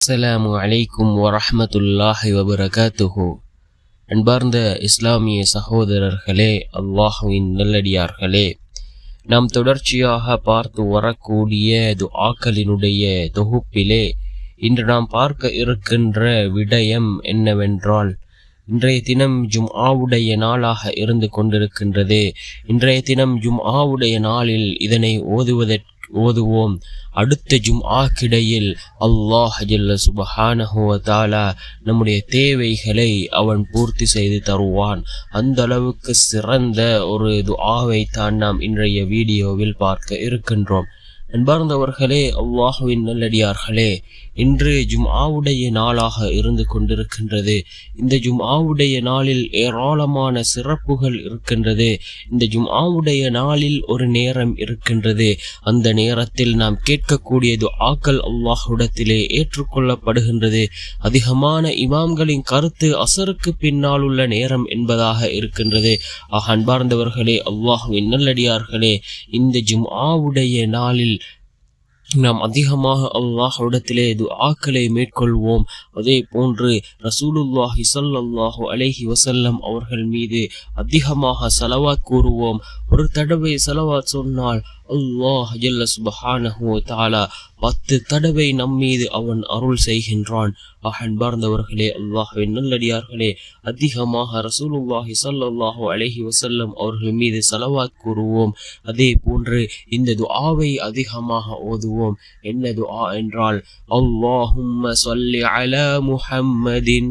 அஸ்ஸலாமு அலைக்கும் வரஹ்மத்துல்லாஹி வபரகாத்துஹு. அன்பார்ந்த இஸ்லாமிய சகோதரர்களே அல்லாஹுவின் நல்லடியார்களே நாம் தொடர்ச்சியாக பார்த்து வரக்கூடிய துஆக்களினுடைய தொகுப்பிலே இன்று நாம் பார்க்க இருக்கின்ற விடயம் என்னவென்றால் இன்றைய தினம் ஜும் ஆவுடைய நாளாக இருந்து கொண்டிருக்கின்றது. இன்றைய தினம் ஜும் ஆவுடைய நாளில் இதனை ஓதுவதற்கு ஓதுவோம். அடுத்த ஜும் ஆக்கிடையில் அல்லாஹ் ஜல்ல சுபஹானஹு நம்முடைய தேவைகளை அவன் பூர்த்தி செய்து தருவான். அந்த அளவுக்கு சிறந்த ஒரு துஆவை தான் நாம் இன்றைய வீடியோவில் பார்க்க இருக்கின்றோம். அன்பார்ந்தவர்களே அல்லாஹுவின் நல்லடியார்களே இன்று ஜும்ஆவுடைய நாளாக இருந்து கொண்டிருக்கின்றது. இந்த ஜும்ஆவுடைய நாளில் ஏராளமான சிறப்புகள் இருக்கின்றது. இந்த ஜும்ஆவுடைய நாளில் ஒரு நேரம் இருக்கின்றது. அந்த நேரத்தில் நாம் கேட்கக்கூடியது ஆக்கல் அல்லாஹுடத்திலே ஏற்றுக்கொள்ளப்படுகின்றது. அதிகமான இமாம்களின் கருத்து அசருக்கு பின்னால் உள்ள நேரம் என்பதாக இருக்கின்றது. ஆக அன்பார்ந்தவர்களே அல்லாஹுவின் நல்லடியார்களே இந்த ஜும்ஆவுடைய நாளில் நாம் அதிகமாக அல்லாஹ்விடத்திலே துஆக்களை மேற்கொள்வோம். அதே போன்று ரசூலுல்லாஹி சல்லாஹு அலேஹி வசல்லம் அவர்கள் மீது அதிகமாக சலவாத் கூறுவோம். ஒரு தடவை சலவாத் சொன்னால் அல்லாஹ் ஜல்ல சுபஹானஹு தாலா பத்து தடவை நம் மீது அவன் அருள் செய்கின்றான். ஆக அன்பார்ந்தவர்களே அல்லாஹ்வின் நல்லடியார்களே அதிகமாக ரசூலுல்லாஹி ஸல்லல்லாஹு அலஹி வசல்லம் அவர்கள் மீது செலவாத் கூறுவோம். அதே போன்று இந்த துஆவை அதிகமாக ஓதுவோம். என்ன துஆ என்றால் அல்லாஹும் சொல்லி அல முஹம்மதின்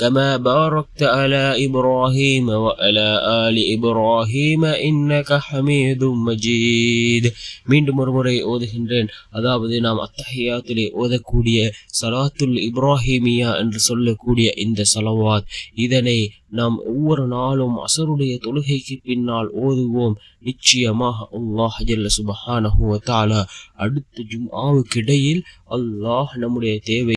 كما باركت على إبراهيم وعلى آل إبراهيم إنك حميد مجيد மீண்டும் ஒரு முறை ஓதுகின்றேன் அதாவது நாம் அத்தஹியாத்திலே ஓதக்கூடிய சலாத்துல் இப்ராஹிமியா என்று சொல்லக்கூடிய இந்த சலவாத் இதனை நாம் ஒவ்வொரு நாளும் அசருடைய தொழுகைக்கு பின்னால் ஓதுவோம் நிச்சயமாக அல்லாஹ் ஜல்ல சுபஹானஹு வ தஆலா அடுத்த ஜும்ஆவுக்கு இடையில் அல்லாஹ் நம்முடைய தேவை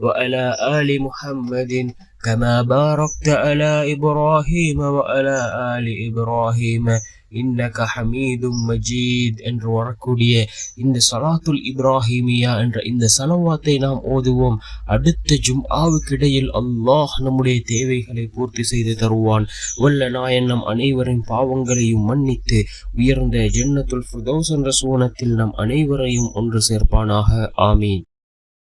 وعلى آل محمد كما باركت على إبراهيم وعلى آل إبراهيم இன்னக ஹமீதும் மஜீத் என்று வரக்கூடிய இந்த சலாத்துல் இப்ராஹிமியா என்ற இந்த சலவாத்தை நாம் ஓதுவோம் அடுத்த ஜும்ஆவுக்கிடையில் அல்லாஹ் நம்முடைய தேவைகளை பூர்த்தி செய்து தருவான் வல்ல நாயன் நம் அனைவரின் பாவங்களையும் மன்னித்து உயர்ந்த ஜென்னத்துல் ஃபிர்தௌஸ் என்ற சூனத்தில் நம் அனைவரையும் ஒன்று சேர்ப்பானாக ஆமீன்